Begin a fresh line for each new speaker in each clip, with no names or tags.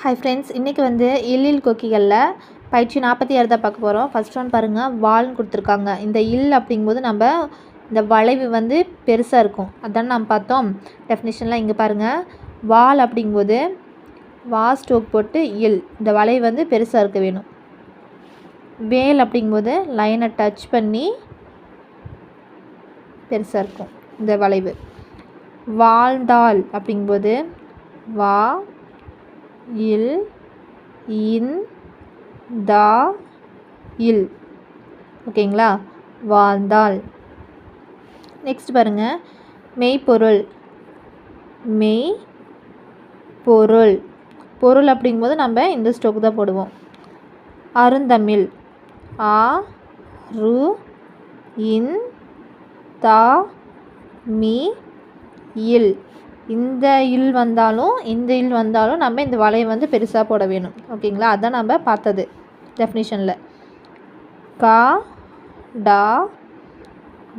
Hi friends இன்றைக்கி வந்து இல்லில் கொக்கிகளில் பயிற்சி நாற்பத்தி ஆறு தான் பார்க்க போகிறோம் ஃபர்ஸ்ட் ஒன் பாருங்கள் வால்னு கொடுத்துருக்காங்க. இந்த இல் அப்படிங்கும்போது நம்ம இந்த வளைவு வந்து பெருசாக இருக்கும். அதான் நம்ம பார்த்தோம். டெஃபினேஷன்லாம் இங்கே பாருங்கள் வால் அப்படிங்கும்போது வா ஸ்டோக் போட்டு இல். இந்த வளைவு வந்து பெருசாக இருக்க வேணும். வேல் அப்படிங்கும்போது லைனை டச் பண்ணி பெருசாக இருக்கும். இந்த வளைவு. வாழ்ந்தாள் அப்படிங்கும்போது வா இல் இன் தா இல். ஓகேங்களா? வாழ்ந்தாள். நெக்ஸ்ட் பாருங்கள் மெய்ப்பொருள். மெய் பொருள் பொருள் அப்படிங்கும்போது நம்ம இந்த ஸ்டோக்கு தான் போடுவோம். அருந்தமிழ். ஆ ரு இன் தா மீ இல். இந்த இல் வந்தாலும் இந்த இல் வந்தாலும் நம்ம இந்த வலையை வந்து பெருசாக போட வேணும். ஓகேங்களா? அதான் நம்ம பார்த்தது டெஃபினிஷனில் கா டா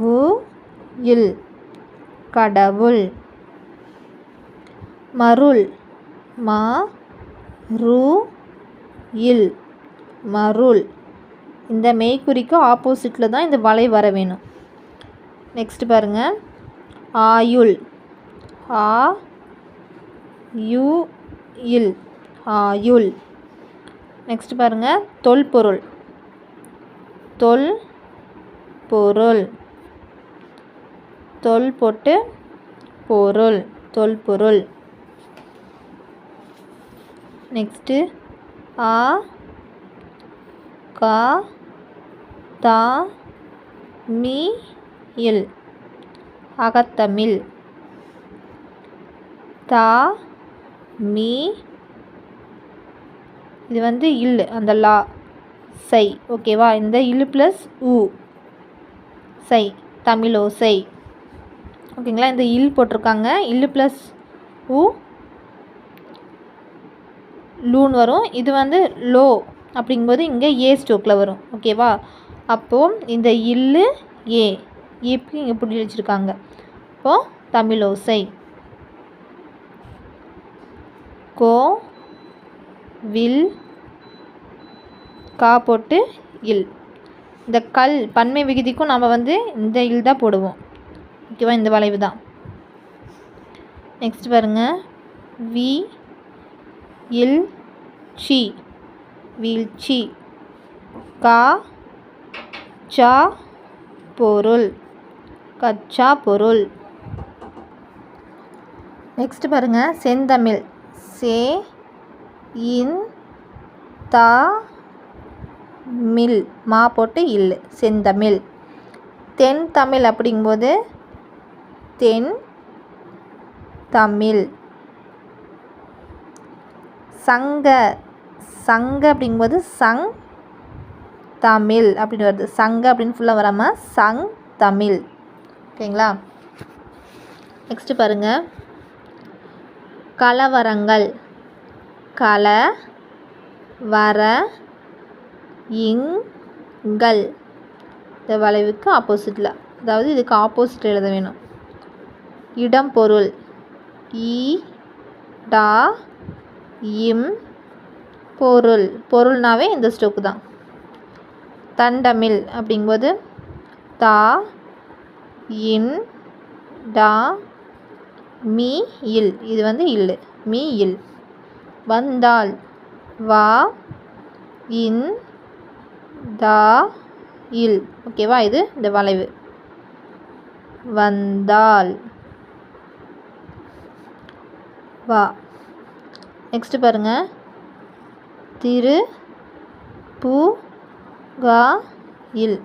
வு இல். கடவுள். மருள். மா ரு இல். மருள். இந்த மெய்க்குறிக்கு ஆப்போசிட்டில் தான் இந்த வளை வர வேணும். நெக்ஸ்ட் பாருங்கள் ஆயுள். ஆ யு இல். ஆயுள் நெக்ஸ்ட் பாருங்கள் தொல்பொருள். தொல் பொருள் தொல் போட்டு பொருள். தொல்பொருள். நெக்ஸ்ட்டு ஆ கா தா மீ இல். அகத்தமிழ். தா மீ இது வந்து இல் அந்த லா சை ஓகேவா இந்த இல் ப்ளஸ் உ சை தமிழோசை ஓகேங்களா இந்த இல் போட்டிருக்காங்க. இல் ப்ளஸ் உ லூன் வரும். இது வந்து லோ அப்படிங்கும்போது இங்கே ஏ ஸ்டோக்கில் வரும். ஓகேவா அப்போது இந்த இல்லு ஏ ஏப்பி இங்கே பிடி வச்சுருக்காங்க இப்போது தமிழோசை கோ வில் கா போட்டு இல். இந்த கல் பன்மை விகுதிக்கும் நம்ம வந்து இந்த இல் தான் போடுவோம். ஓகேவா? இந்த வளைவு தான். நெக்ஸ்ட் பாருங்கள் வி இல் சி. வீழ்ச்சி கா சா பொருள். கச்சா பொருள். நெக்ஸ்ட் பாருங்கள் செந்தமிழ். சே இன் தா மில். மா போட்டு இல். செந்தமிழ் தென் தமிழ் அப்படிங்கும்போது தென் தமிழ். சங்க சங்க அப்படிங்கும்போது சங் தமிழ் அப்படின்னு வருது. சங்க அப்படின்னு ஃபுல்லாக வராமல் சங் தமிழ். ஓகேங்களா? நெக்ஸ்ட்டு பாருங்கள் கலவரங்கள். கல வர இங்கள் இந்த வளைவுக்கு ஆப்போசிட்டில் அதாவது இதுக்கு ஆப்போசிட் எழுத வேணும். இடம் பொருள். ஈ டா இம் பொருள். பொருள்னாவே இந்த ஸ்டோக்கு தான். தண்டமிழ் அப்படிங்கும்போது தா இன் டா மீ இல். இது வந்து இல். மீ இல். வந்தால் வா இன் தா இல். ஓகேவா இது. இந்த வளைவு. வந்தால் வா. நெக்ஸ்ட்டு பாருங்கள் திரு பூ கா இல்.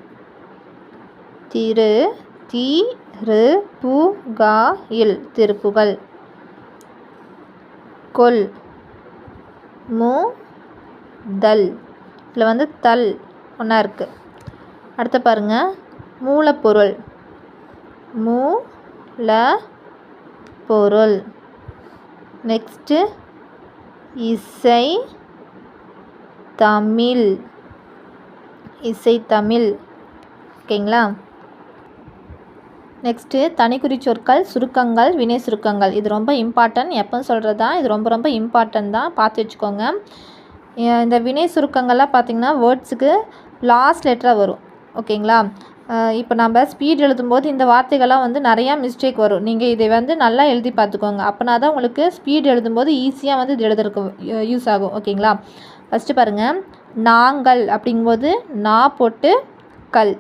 திரு தீ ரு பு கா இல் திருப்புகள். கொல். மு. தல். இதில் வந்து தல் ஒன்றா இருக்குது அடுத்து பாருங்கள் மூலப்பொருள். மூ ல பொருள் நெக்ஸ்ட்டு இசை தமிழ். இசை தமிழ். ஓகேங்களா? நெக்ஸ்ட்டு தனிக்குறி சொற்கள் சுருக்கங்கள் வினை சுருக்கங்கள். இது ரொம்ப இம்பார்ட்டன்ட் எப்போ சொல்கிறது தான் இது ரொம்ப ரொம்ப இம்பார்ட்டன்ட் தான். பார்த்து வச்சுக்கோங்க. இந்த வினை சுருக்கங்கள்லாம் பார்த்திங்கன்னா வேர்ட்ஸுக்கு லாஸ்ட் லெட்டராக வரும். ஓகேங்களா? இப்போ நம்ம ஸ்பீட் எழுதும்போது இந்த வார்த்தைகள்லாம் வந்து நிறையா மிஸ்டேக் வரும். நீங்கள் இதை வந்து நல்லா எழுதி பார்த்துக்கோங்க. அப்போனா தான் உங்களுக்கு ஸ்பீட் எழுதும்போது ஈஸியாக வந்து இது எழுதுறதுக்கு யூஸ் ஆகும். ஓகேங்களா? ஃபஸ்ட்டு பாருங்கள் நாங்கள் அப்படிங்கும்போது நா போட்டு கல்.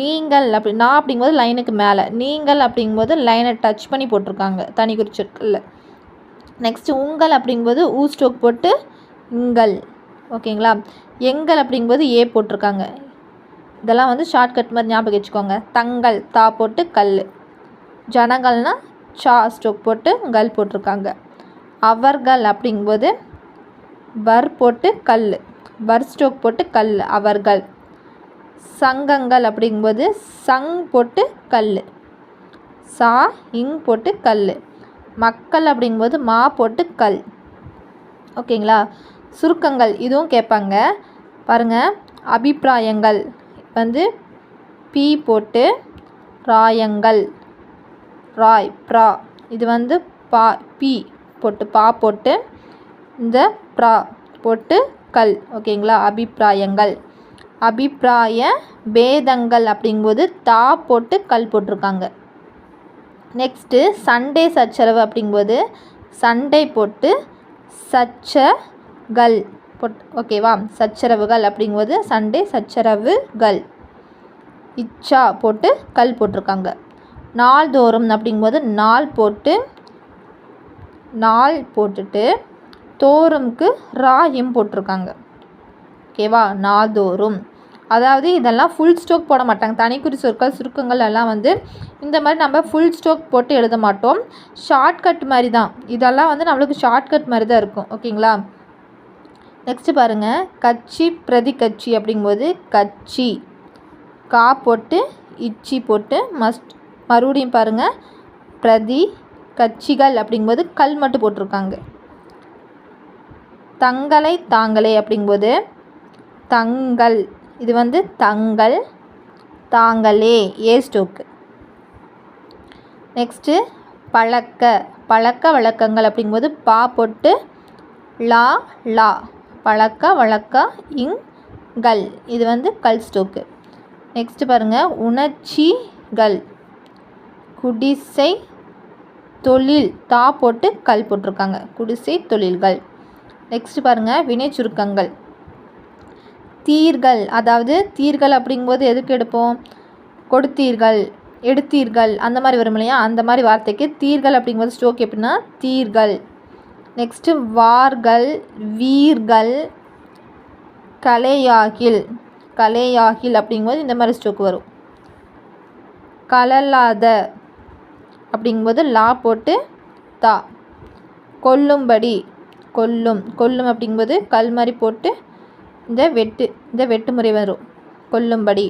நீங்கள் அப்படி நான் அப்படிங்கும்போது லைனுக்கு மேலே. நீங்கள் அப்படிங்கும்போது லைனை டச் பண்ணி போட்டிருக்காங்க தனி குறிச்சொற்களில் நெக்ஸ்ட்டு உங்கள் அப்படிங்கும்போது ஊ ஸ்டோக் போட்டு உங்கள். ஓகேங்களா? எங்கள் அப்படிங்கும்போது ஏ போட்டிருக்காங்க. இதெல்லாம் வந்து ஷார்ட்கட் மாதிரி ஞாபகம் வச்சுக்கோங்க. தங்கள் தா போட்டு கல். ஜனங்கள்னா சா ஸ்டோக் போட்டு கல் போட்டிருக்காங்க. அவர்கள் அப்படிங்கும்போது வர் போட்டு கல். வர் ஸ்டோக் போட்டு கல். அவர்கள். சங்கங்கள் அப்படிங்கும்போது சங் போட்டு கல் சா இங் போட்டு கல் மக்கள் அப்படிங்கும்போது மா போட்டு கல். ஓகேங்களா? சுருக்கங்கள் இதுவும் கேட்பாங்க. பாருங்கள் அபிப்பிராயங்கள். வந்து பி போட்டு ராயங்கள். ராய் ப்ரா. இது வந்து பா பி போட்டு பா போட்டு இந்த ப்ரா போட்டு கல். ஓகேங்களா? அபிப்பிராயங்கள். அபிப்பிராய பேதங்கள் அப்படிங்கும்போது தா போட்டு கல் போட்டிருக்காங்க. நெக்ஸ்ட்டு சண்டே சச்சரவு அப்படிங்கும்போது சண்டை போட்டு சச்சகள் போட் ஓகேவா? சச்சரவுகள் அப்படிங்கும்போது சண்டே சச்சரவுகள். இச்சா போட்டு கல் போட்டிருக்காங்க. நாள்தோறும் அப்படிங்கும்போது நாள் போட்டு நாள் போட்டுட்டு தோறும்க்கு ராயம் போட்டிருக்காங்க. ஓகேவா? நாள்தோறும். அதாவது இதெல்லாம் ஃபுல் ஸ்டோக் போட மாட்டாங்க. தனிக்குறி சொற்கள் சுருக்கங்கள் எல்லாம் வந்து இந்த மாதிரி நம்ம ஃபுல் ஸ்டோக் போட்டு எழுத மாட்டோம். ஷார்ட்கட் மாதிரி தான் இதெல்லாம் வந்து நம்மளுக்கு ஷார்ட்கட் மாதிரி தான் இருக்கும் ஓகேங்களா நெக்ஸ்ட்டு பாருங்கள் கட்சி பிரதி கட்சி அப்படிங்கும்போது கட்சி. கா போட்டு இச்சி போட்டு மஸ்ட் மறுபடியும் பாருங்கள் பிரதி கட்சிகள் அப்படிங்கும்போது கல் மட்டும் போட்டிருக்காங்க. தங்களை தாங்களே அப்படிங்கும்போது தங்கள். இது வந்து தங்கள் தாங்களே ஏ ஸ்டோக்கு நெக்ஸ்ட்டு பழக்க பழக்க வழக்கங்கள் அப்படிங்கும்போது பா போட்டு லா லா. பழக்க வழக்க இங் கல் இது வந்து கல் ஸ்டோக்கு நெக்ஸ்ட்டு பாருங்கள் உணர்ச்சிகள். குடிசை தொழில். தா போட்டு கல் போட்டிருக்காங்க. குடிசை தொழில்கள். நெக்ஸ்ட் பாருங்கள் வினை சுருக்கங்கள் தீர்கள் அதாவது தீர்கள் அப்படிங்கும்போது எதுக்கு எடுப்போம்? கொடுத்தீர்கள் எடுத்தீர்கள் அந்த மாதிரி வரும் இல்லையா? அந்த மாதிரி வார்த்தைக்கு தீர்கள் அப்படிங்கும்போது ஸ்ட்ரோக் எப்படின்னா தீர்கள். நெக்ஸ்ட்டு வார்கள் வீர்கள் கலையாகில் கலையாகில் அப்படிங்கும்போது இந்த மாதிரி ஸ்டோக் வரும். கலலாத அப்படிங்கும்போது லா போட்டு தா. கொல்லும்படி கொல்லும் கொல்லும் அப்படிங்கும்போது கல் மாதிரி போட்டு இந்த வெட்டு இந்த வெட்டுமுறை வரும். கொல்லும்படி.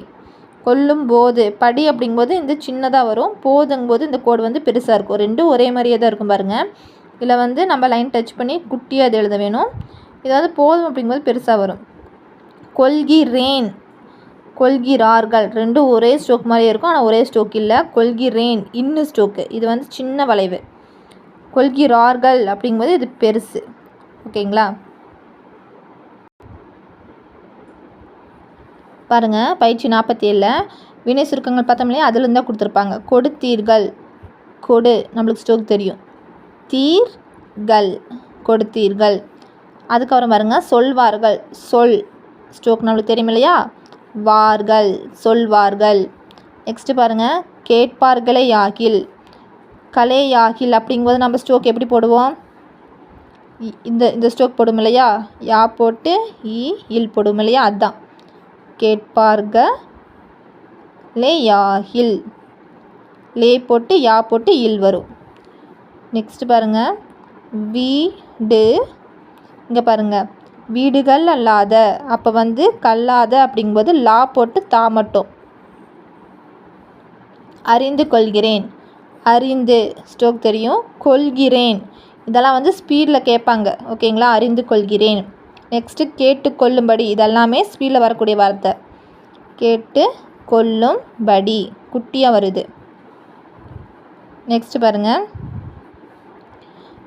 கொல்லும் போது படி அப்படிங்கும்போது இந்த சின்னதாக வரும். போதுங்கும்போது இந்த கோடு வந்து பெருசாக இருக்கும். ரெண்டும் ஒரே மாதிரியே தான் இருக்கும் பாருங்கள் இதில் வந்து நம்ம லைன் டச் பண்ணி குட்டியாக அது எழுத வேணும். இதாவது போதும் அப்படிங்கும்போது பெருசாக வரும். கொள்கிறேன் கொள்கிறார்கள் ரெண்டும் ஒரே ஸ்ட்ரோக் மாதிரியே இருக்கும். ஆனால் ஒரே ஸ்ட்ரோக் இல்லை. கொள்கிறேன் இன்னும் ஸ்ட்ரோக்கு இது வந்து சின்ன வளைவு. கொள்கிறார்கள் அப்படிங்கும்போது இது பெருசு. ஓகேங்களா? பாருங்கள் பயிற்சி நாற்பத்தி ஏழில் வினை சுருக்கங்கள் பார்த்தோம் இல்லையா? அதுலேருந்து தான் கொடுத்துருப்பாங்க. கொடுத்தீர்கள். கொடு. நம்மளுக்கு ஸ்டோக் தெரியும். தீர்கள். கொடுத்தீர்கள். அதுக்கப்புறம் பாருங்கள் சொல்வார்கள். சொல். ஸ்டோக் நம்மளுக்கு தெரியும் இல்லையா? வார்கள். சொல்வார்கள். நெக்ஸ்ட்டு பாருங்கள் கேட்பார்களே யாகில் கலே யாகில் அப்படிங்கும்போது நம்ம ஸ்டோக் எப்படி போடுவோம்? இ- இந்த இந்த ஸ்டோக் போடும் இல்லையா? யா போட்டு இ இல் போடும் இல்லையா? அதுதான் கேட்பார்க? லே யாஹில் லே போட்டு யா போட்டு இல் வரும். நெக்ஸ்ட் பாருங்கள் வீடு. இங்கே பாருங்கள் வீடுகள் அல்லாத. அப்போ வந்து கல்லாத அப்படிங்கும்போது லா போட்டு தா மட்டும். அறிந்து கொள்கிறேன். அறிந்து ஸ்டோக் தெரியும். கொள்கிறேன். இதெல்லாம் வந்து ஸ்பீடில் கேட்பாங்க. ஓகேங்களா அறிந்து கொள்கிறேன். நெக்ஸ்ட்டு கேட்டு கொள்ளும்படி இதெல்லாமே ஸ்பீடில் வரக்கூடிய வார்த்தை. கேட்டு கொள்ளும்படி குட்டியாக வருது. நெக்ஸ்ட் பாருங்கள்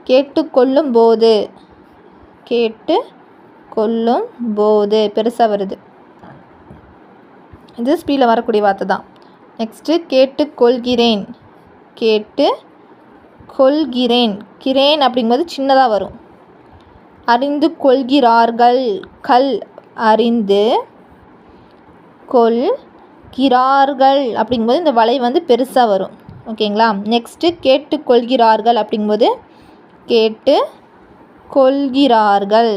கேட்டு கொள்ளும் போது கேட்டு கொள்ளும் போது பெருசாக வருது. இது ஸ்பீடில் வரக்கூடிய வார்த்தை தான். நெக்ஸ்ட்டு கேட்டு கொள்கிறேன் கேட்டு கொள்கிறேன் கிரேன் அப்படிங்கும்போது சின்னதாக வரும். அறிந்து கொள்கிறார்கள் கல் அறிந்து கொள்கிறார்கள் அப்படிங்கும்போது இந்த வலை வந்து பெருசாக வரும். ஓகேங்களா? நெக்ஸ்ட்டு கேட்டுக்கொள்கிறார்கள் அப்படிங்கும்போது கேட்டு கொள்கிறார்கள்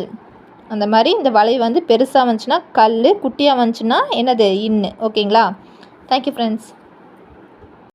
அந்த மாதிரி இந்த வலை வந்து பெருசாக வந்துச்சுன்னா கல் குட்டியாக வந்துச்சுன்னா என்னது? இன்னு. ஓகேங்களா? Thank you friends